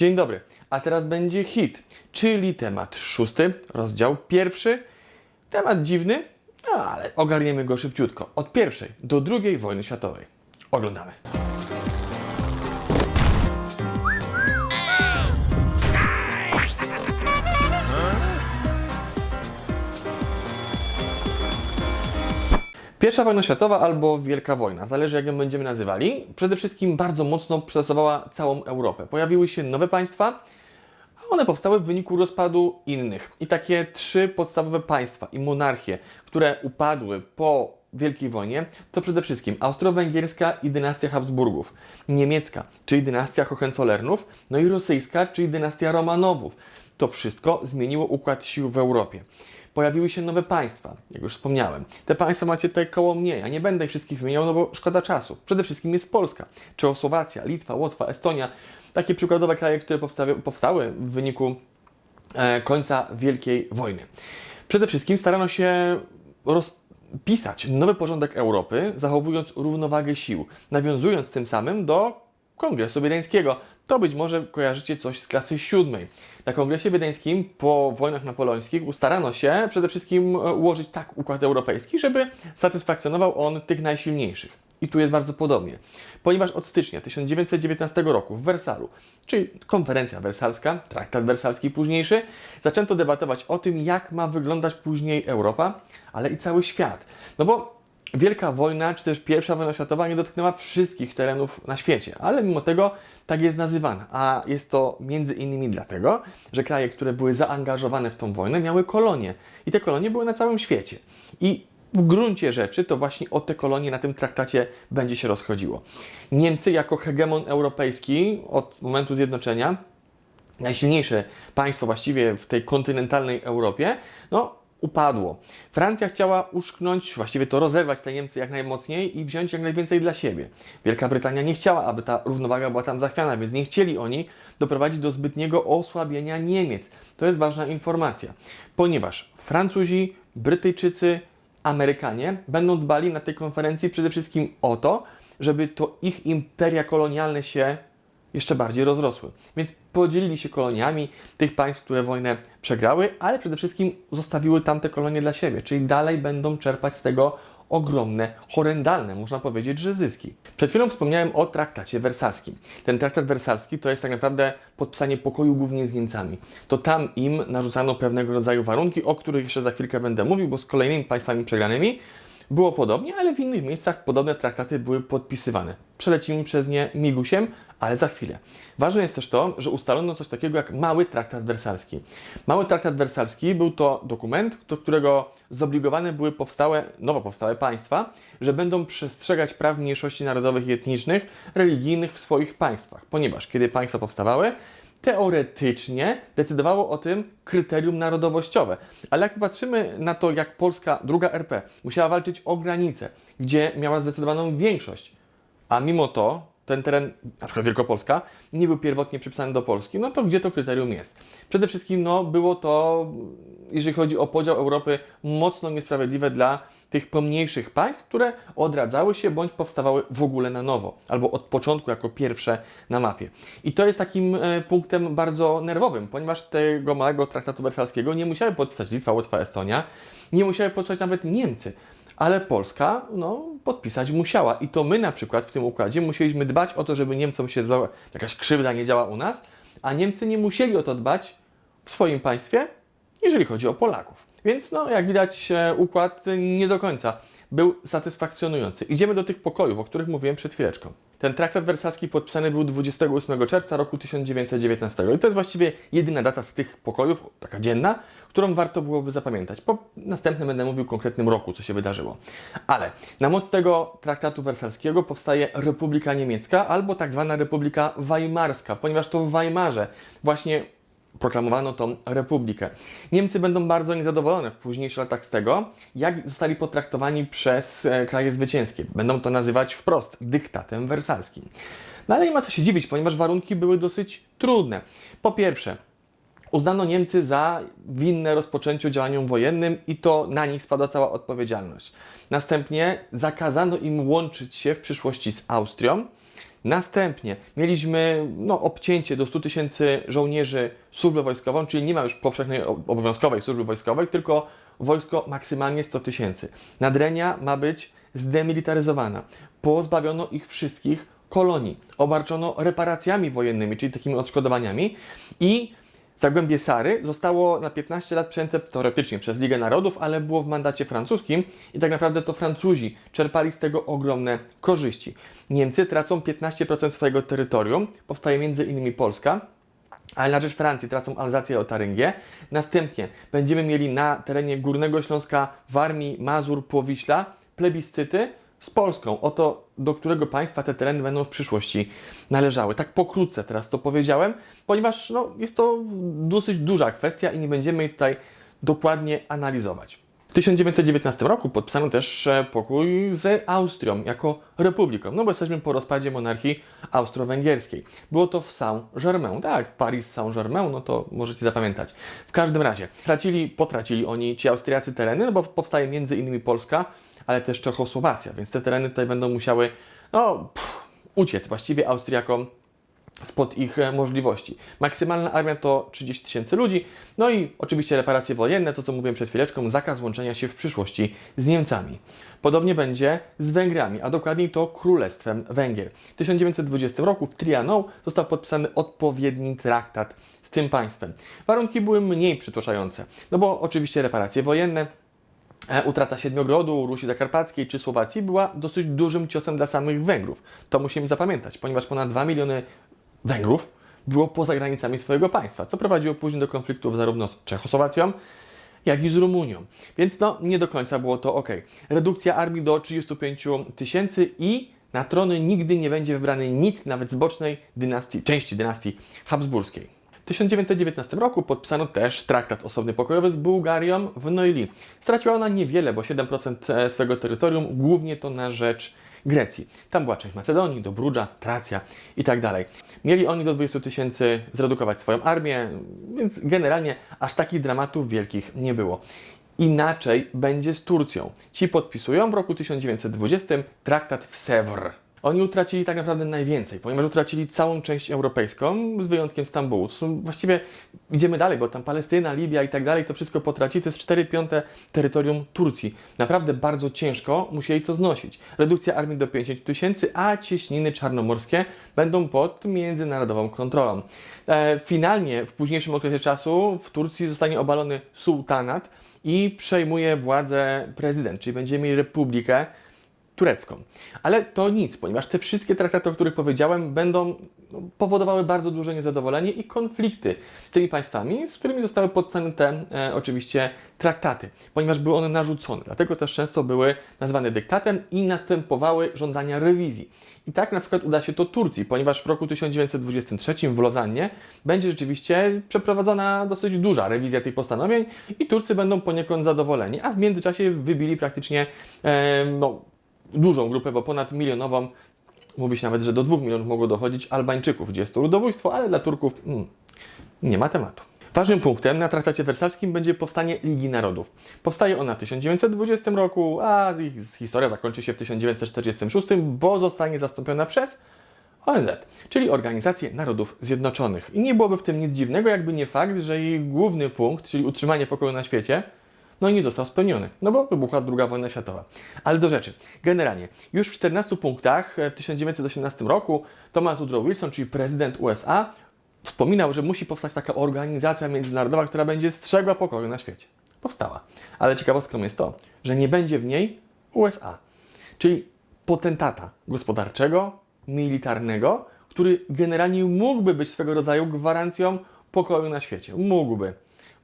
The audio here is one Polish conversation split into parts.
Dzień dobry, a teraz będzie hit, czyli temat szósty, rozdział pierwszy. Temat dziwny, ale ogarniemy go szybciutko. Od pierwszej do drugiej wojny światowej. Oglądamy. Pierwsza wojna światowa albo Wielka Wojna, zależy jak ją będziemy nazywali, przede wszystkim bardzo mocno przetestowała całą Europę. Pojawiły się nowe państwa, a one powstały w wyniku rozpadu innych. I takie trzy podstawowe państwa i monarchie, które upadły po Wielkiej Wojnie, to przede wszystkim austro-węgierska i dynastia Habsburgów, niemiecka, czyli dynastia Hohenzollernów, no i rosyjska, czyli dynastia Romanowów. To wszystko zmieniło układ sił w Europie. Pojawiły się nowe państwa, jak już wspomniałem. Te państwa macie tutaj koło mnie. Ja nie będę ich wszystkich wymieniał, no bo szkoda czasu. Przede wszystkim jest Polska, Czechosłowacja, Litwa, Łotwa, Estonia. Takie przykładowe kraje, które powstały, powstały w wyniku e, końca Wielkiej Wojny. Przede wszystkim starano się rozpisać nowy porządek Europy, zachowując równowagę sił, nawiązując tym samym do Kongresu Wiedeńskiego. To być może kojarzycie coś z klasy siódmej. Na Kongresie Wiedeńskim po wojnach napoleońskich ustarano się przede wszystkim e, ułożyć tak układ europejski, żeby satysfakcjonował on tych najsilniejszych. I tu jest bardzo podobnie. Ponieważ od stycznia 1919 roku w Wersalu, czyli konferencja wersalska, traktat wersalski późniejszy, zaczęto debatować o tym, jak ma wyglądać później Europa, ale i cały świat. No bo Wielka wojna, czy też pierwsza wojna światowa nie dotknęła wszystkich terenów na świecie, ale mimo tego tak jest nazywana. A jest to między innymi dlatego, że kraje, które były zaangażowane w tą wojnę, miały kolonie. I te kolonie były na całym świecie. I w gruncie rzeczy to właśnie o te kolonie na tym traktacie będzie się rozchodziło. Niemcy jako hegemon europejski od momentu zjednoczenia najsilniejsze państwo właściwie w tej kontynentalnej Europie, no upadło. Francja chciała uszknąć, właściwie to rozerwać te Niemcy jak najmocniej i wziąć jak najwięcej dla siebie. Wielka Brytania nie chciała, aby ta równowaga była tam zachwiana, więc nie chcieli oni doprowadzić do zbytniego osłabienia Niemiec. To jest ważna informacja, ponieważ Francuzi, Brytyjczycy, Amerykanie będą dbali na tej konferencji przede wszystkim o to, żeby to ich imperia kolonialne się jeszcze bardziej rozrosły. Więc podzielili się koloniami tych państw, które wojnę przegrały, ale przede wszystkim zostawiły tamte kolonie dla siebie, czyli dalej będą czerpać z tego ogromne, horrendalne, można powiedzieć, że zyski. Przed chwilą wspomniałem o traktacie wersalskim. Ten traktat wersalski to jest tak naprawdę podpisanie pokoju głównie z Niemcami. To tam im narzucano pewnego rodzaju warunki, o których jeszcze za chwilkę będę mówił, bo z kolejnymi państwami przegranymi było podobnie, ale w innych miejscach podobne traktaty były podpisywane. Przelecimy przez nie migusiem, ale za chwilę. Ważne jest też to, że ustalono coś takiego jak Mały Traktat Wersalski. Mały Traktat Wersalski był to dokument, do którego zobligowane były powstałe, nowo powstałe państwa, że będą przestrzegać praw mniejszości narodowych i etnicznych, religijnych w swoich państwach, ponieważ kiedy państwa powstawały, teoretycznie decydowało o tym kryterium narodowościowe. Ale jak patrzymy na to, jak Polska, druga RP, musiała walczyć o granice, gdzie miała zdecydowaną większość, a mimo to ten teren, na przykład Wielkopolska, nie był pierwotnie przypisany do Polski, no to gdzie to kryterium jest? Przede wszystkim no, było to, jeżeli chodzi o podział Europy, mocno niesprawiedliwe dla tych pomniejszych państw, które odradzały się bądź powstawały w ogóle na nowo, albo od początku jako pierwsze na mapie. I to jest takim e, punktem bardzo nerwowym, ponieważ tego małego traktatu wersalskiego nie musiały podpisać Litwa, Łotwa, Estonia, nie musiały podpisać nawet Niemcy ale Polska no, podpisać musiała. I to my na przykład w tym układzie musieliśmy dbać o to, żeby Niemcom się zła, jakaś krzywda nie działa u nas, a Niemcy nie musieli o to dbać w swoim państwie, jeżeli chodzi o Polaków. Więc no, jak widać, e, układ nie do końca był satysfakcjonujący. Idziemy do tych pokojów, o których mówiłem przed chwileczką. Ten traktat wersalski podpisany był 28 czerwca roku 1919 i to jest właściwie jedyna data z tych pokojów, taka dzienna, którą warto byłoby zapamiętać. Po następnym będę mówił o konkretnym roku, co się wydarzyło. Ale na moc tego traktatu wersalskiego powstaje Republika Niemiecka albo tak zwana Republika Weimarska, ponieważ to w Weimarze właśnie proklamowano tą republikę. Niemcy będą bardzo niezadowolone w późniejszych latach z tego, jak zostali potraktowani przez e, kraje zwycięskie. Będą to nazywać wprost dyktatem wersalskim. No ale nie ma co się dziwić, ponieważ warunki były dosyć trudne. Po pierwsze, uznano Niemcy za winne rozpoczęciu działaniom wojennym i to na nich spada cała odpowiedzialność. Następnie zakazano im łączyć się w przyszłości z Austrią, Następnie mieliśmy no, obcięcie do 100 tysięcy żołnierzy służbę wojskową, czyli nie ma już powszechnej obowiązkowej służby wojskowej, tylko wojsko maksymalnie 100 tysięcy. Nadrenia ma być zdemilitaryzowana. Pozbawiono ich wszystkich kolonii. Obarczono reparacjami wojennymi, czyli takimi odszkodowaniami i Zagłębie Sary zostało na 15 lat przejęte teoretycznie przez Ligę Narodów, ale było w mandacie francuskim i tak naprawdę to Francuzi czerpali z tego ogromne korzyści. Niemcy tracą 15% swojego terytorium, powstaje między innymi Polska, ale na rzecz Francji tracą Alzację i Lotaryngię. Następnie będziemy mieli na terenie Górnego Śląska, Warmii, Mazur, Powiśla plebiscyty z Polską. Oto do którego państwa te tereny będą w przyszłości należały. Tak pokrótce teraz to powiedziałem, ponieważ no, jest to dosyć duża kwestia i nie będziemy jej tutaj dokładnie analizować. W 1919 roku podpisano też e, pokój z Austrią jako republiką, no bo jesteśmy po rozpadzie monarchii austro-węgierskiej. Było to w Saint-Germain, tak, Paris Saint-Germain, no to możecie zapamiętać. W każdym razie, tracili, potracili oni, ci Austriacy, tereny, no bo powstaje między innymi Polska, ale też Czechosłowacja, więc te tereny tutaj będą musiały, no, pff, uciec właściwie Austriakom spod ich e, możliwości. Maksymalna armia to 30 tysięcy ludzi, no i oczywiście reparacje wojenne, to co mówiłem przed chwileczką, zakaz łączenia się w przyszłości z Niemcami. Podobnie będzie z Węgrami, a dokładniej to Królestwem Węgier. W 1920 roku w Trianon został podpisany odpowiedni traktat z tym państwem. Warunki były mniej przytłaczające, no bo oczywiście reparacje wojenne, Utrata Siedmiogrodu, Rusi Zakarpackiej czy Słowacji była dosyć dużym ciosem dla samych Węgrów. To musimy zapamiętać, ponieważ ponad 2 miliony Węgrów było poza granicami swojego państwa, co prowadziło później do konfliktów zarówno z Czechosłowacją, jak i z Rumunią. Więc no, nie do końca było to ok. Redukcja armii do 35 tysięcy i na trony nigdy nie będzie wybrany nikt, nawet z bocznej dynastii, części dynastii habsburskiej. W 1919 roku podpisano też traktat osobny pokojowy z Bułgarią w Noili. Straciła ona niewiele, bo 7% swojego terytorium, głównie to na rzecz Grecji. Tam była część Macedonii, Dobrudża, Tracja i tak dalej. Mieli oni do 20 tysięcy zredukować swoją armię, więc generalnie aż takich dramatów wielkich nie było. Inaczej będzie z Turcją. Ci podpisują w roku 1920 traktat w Sèvres. Oni utracili tak naprawdę najwięcej, ponieważ utracili całą część europejską, z wyjątkiem Stambułu. Właściwie idziemy dalej, bo tam Palestyna, Libia i tak dalej, to wszystko potraci. To jest 4 piąte terytorium Turcji. Naprawdę bardzo ciężko musieli to znosić. Redukcja armii do 50 tysięcy, a cieśniny czarnomorskie będą pod międzynarodową kontrolą. E, finalnie w późniejszym okresie czasu w Turcji zostanie obalony sułtanat i przejmuje władzę prezydent, czyli będziemy mieli republikę turecką. Ale to nic, ponieważ te wszystkie traktaty, o których powiedziałem, będą no, powodowały bardzo duże niezadowolenie i konflikty z tymi państwami, z którymi zostały podpisane te e, oczywiście traktaty, ponieważ były one narzucone. Dlatego też często były nazywane dyktatem i następowały żądania rewizji. I tak na przykład uda się to Turcji, ponieważ w roku 1923 w Lozannie będzie rzeczywiście przeprowadzona dosyć duża rewizja tych postanowień i Turcy będą poniekąd zadowoleni, a w międzyczasie wybili praktycznie e, no, dużą grupę, bo ponad milionową, mówi się nawet, że do dwóch milionów mogło dochodzić Albańczyków, gdzie jest to ludobójstwo, ale dla Turków mm, nie ma tematu. Ważnym punktem na traktacie wersalskim będzie powstanie Ligi Narodów. Powstaje ona w 1920 roku, a historia zakończy się w 1946, bo zostanie zastąpiona przez ONZ, czyli Organizację Narodów Zjednoczonych. I nie byłoby w tym nic dziwnego, jakby nie fakt, że jej główny punkt, czyli utrzymanie pokoju na świecie, no i nie został spełniony, no bo wybuchła II wojna światowa. Ale do rzeczy. Generalnie, już w 14 punktach w 1918 roku Thomas Woodrow Wilson, czyli prezydent USA, wspominał, że musi powstać taka organizacja międzynarodowa, która będzie strzegła pokoju na świecie. Powstała. Ale ciekawostką jest to, że nie będzie w niej USA, czyli potentata gospodarczego, militarnego, który generalnie mógłby być swego rodzaju gwarancją pokoju na świecie. Mógłby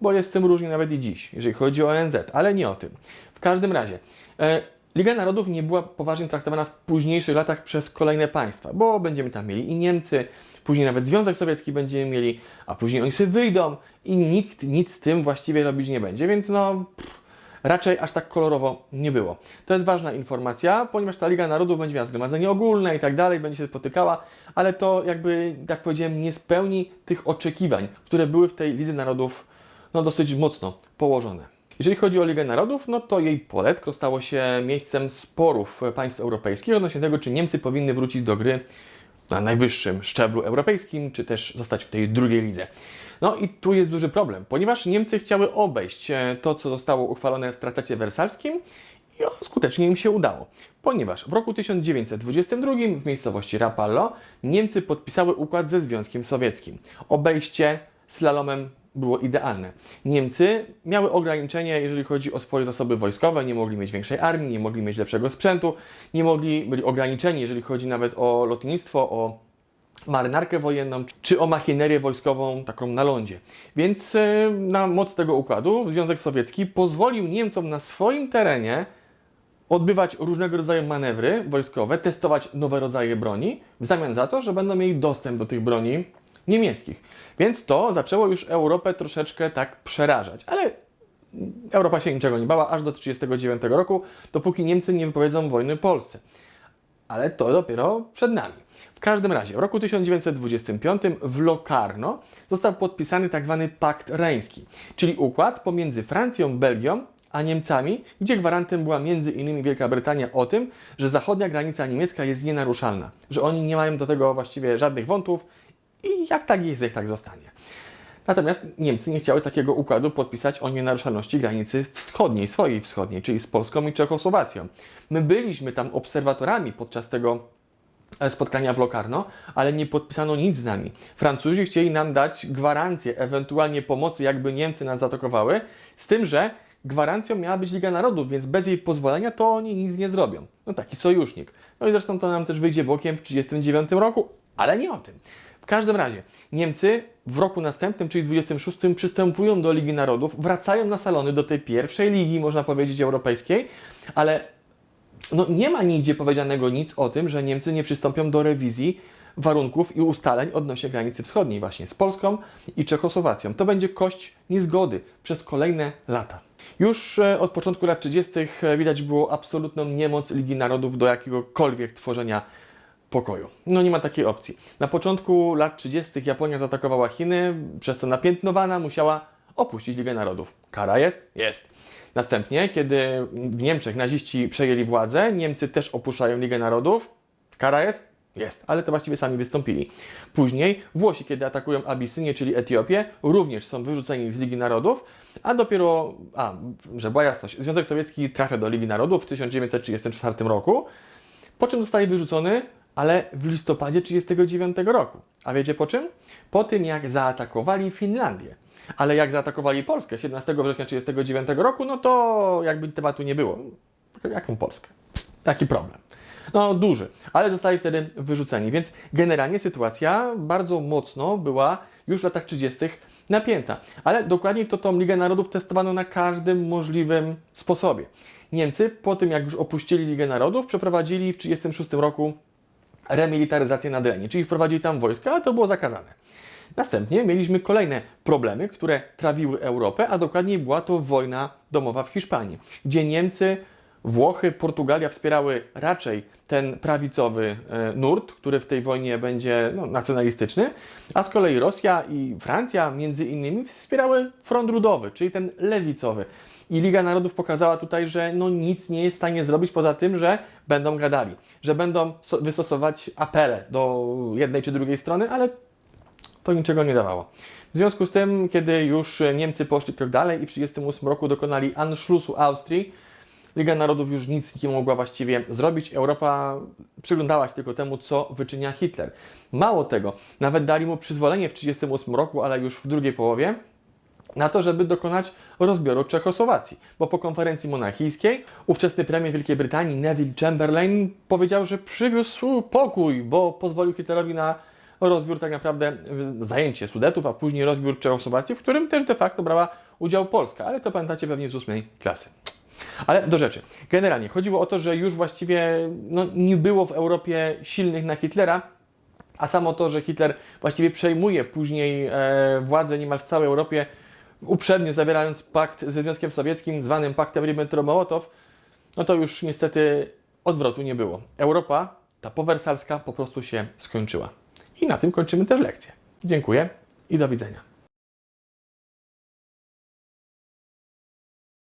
bo jest z tym różnie nawet i dziś, jeżeli chodzi o ONZ, ale nie o tym. W każdym razie, e, Liga Narodów nie była poważnie traktowana w późniejszych latach przez kolejne państwa, bo będziemy tam mieli i Niemcy, później nawet Związek Sowiecki będziemy mieli, a później oni sobie wyjdą i nikt nic z tym właściwie robić nie będzie, więc no... Pff, raczej aż tak kolorowo nie było. To jest ważna informacja, ponieważ ta Liga Narodów będzie miała zgromadzenie ogólne i tak dalej, będzie się spotykała, ale to jakby, jak powiedziałem, nie spełni tych oczekiwań, które były w tej Lidze Narodów no, dosyć mocno położone. Jeżeli chodzi o Ligę Narodów, no to jej poletko stało się miejscem sporów państw europejskich odnośnie tego, czy Niemcy powinny wrócić do gry na najwyższym szczeblu europejskim, czy też zostać w tej drugiej lidze. No i tu jest duży problem, ponieważ Niemcy chciały obejść e, to, co zostało uchwalone w traktacie wersalskim i skutecznie im się udało, ponieważ w roku 1922 w miejscowości Rapallo Niemcy podpisały układ ze Związkiem Sowieckim. Obejście slalomem było idealne. Niemcy miały ograniczenie, jeżeli chodzi o swoje zasoby wojskowe, nie mogli mieć większej armii, nie mogli mieć lepszego sprzętu, nie mogli, byli ograniczeni, jeżeli chodzi nawet o lotnictwo, o marynarkę wojenną, czy o machinerię wojskową taką na lądzie. Więc e, na moc tego układu Związek Sowiecki pozwolił Niemcom na swoim terenie odbywać różnego rodzaju manewry wojskowe, testować nowe rodzaje broni, w zamian za to, że będą mieli dostęp do tych broni niemieckich. Więc to zaczęło już Europę troszeczkę tak przerażać. Ale Europa się niczego nie bała aż do 1939 roku, dopóki Niemcy nie wypowiedzą wojny Polsce. Ale to dopiero przed nami. W każdym razie, w roku 1925 w Locarno został podpisany tzw. Pakt Reński, czyli układ pomiędzy Francją, Belgią a Niemcami, gdzie gwarantem była innymi Wielka Brytania o tym, że zachodnia granica niemiecka jest nienaruszalna, że oni nie mają do tego właściwie żadnych wątów i jak tak jest, jak tak zostanie. Natomiast Niemcy nie chciały takiego układu podpisać o nienaruszalności granicy wschodniej, swojej wschodniej, czyli z Polską i Czechosłowacją. My byliśmy tam obserwatorami podczas tego e, spotkania w Locarno, ale nie podpisano nic z nami. Francuzi chcieli nam dać gwarancję, ewentualnie pomocy, jakby Niemcy nas zaatakowały, z tym, że gwarancją miała być Liga Narodów, więc bez jej pozwolenia to oni nic nie zrobią. No taki sojusznik. No i zresztą to nam też wyjdzie bokiem w 1939 roku, ale nie o tym. W każdym razie Niemcy w roku następnym, czyli 26, przystępują do Ligi Narodów, wracają na salony do tej pierwszej ligi, można powiedzieć, europejskiej, ale no, nie ma nigdzie powiedzianego nic o tym, że Niemcy nie przystąpią do rewizji warunków i ustaleń odnośnie granicy wschodniej właśnie z Polską i Czechosłowacją. To będzie kość niezgody przez kolejne lata. Już e, od początku lat 30. widać było absolutną niemoc Ligi Narodów do jakiegokolwiek tworzenia pokoju. No nie ma takiej opcji. Na początku lat 30. Japonia zaatakowała Chiny, przez co napiętnowana musiała opuścić Ligę Narodów. Kara jest? Jest. Następnie, kiedy w Niemczech naziści przejęli władzę, Niemcy też opuszczają Ligę Narodów. Kara jest? Jest, ale to właściwie sami wystąpili. Później Włosi, kiedy atakują Abisynię, czyli Etiopię, również są wyrzuceni z Ligi Narodów, a dopiero, a, że była jasność, Związek Sowiecki trafia do Ligi Narodów w 1934 roku, po czym zostaje wyrzucony, ale w listopadzie 1939 roku. A wiecie po czym? Po tym, jak zaatakowali Finlandię. Ale jak zaatakowali Polskę 17 września 1939 roku, no to jakby tematu nie było. Jaką Polskę? Taki problem. No duży, ale zostali wtedy wyrzuceni, więc generalnie sytuacja bardzo mocno była już w latach 30. napięta. Ale dokładniej to tą Ligę Narodów testowano na każdym możliwym sposobie. Niemcy po tym jak już opuścili Ligę Narodów przeprowadzili w 1936 roku remilitaryzację na Drenie, czyli wprowadzili tam wojska, a to było zakazane. Następnie mieliśmy kolejne problemy, które trawiły Europę, a dokładniej była to wojna domowa w Hiszpanii, gdzie Niemcy, Włochy, Portugalia wspierały raczej ten prawicowy e, nurt, który w tej wojnie będzie no, nacjonalistyczny, a z kolei Rosja i Francja między innymi wspierały front ludowy, czyli ten lewicowy. I Liga Narodów pokazała tutaj, że no nic nie jest w stanie zrobić poza tym, że będą gadali, że będą so wystosować apele do jednej czy drugiej strony, ale to niczego nie dawało. W związku z tym, kiedy już Niemcy poszli krok dalej i w 1938 roku dokonali Anschlussu Austrii, Liga Narodów już nic nie mogła właściwie zrobić. Europa przyglądała się tylko temu, co wyczynia Hitler. Mało tego, nawet dali mu przyzwolenie w 1938 roku, ale już w drugiej połowie, na to, żeby dokonać rozbioru Czechosłowacji. Bo po konferencji monarchijskiej ówczesny premier Wielkiej Brytanii Neville Chamberlain powiedział, że przywiózł pokój, bo pozwolił Hitlerowi na rozbiór tak naprawdę zajęcie Sudetów, a później rozbiór Czechosłowacji, w którym też de facto brała udział Polska, ale to pamiętacie pewnie z ósmej klasy. Ale do rzeczy. Generalnie chodziło o to, że już właściwie no, nie było w Europie silnych na Hitlera, a samo to, że Hitler właściwie przejmuje później e, władzę niemal w całej Europie, uprzednio zawierając pakt ze Związkiem Sowieckim, zwanym paktem Ribbentrop-Mołotow, no to już niestety odwrotu nie było. Europa, ta powersalska, po prostu się skończyła. I na tym kończymy też lekcję. Dziękuję i do widzenia.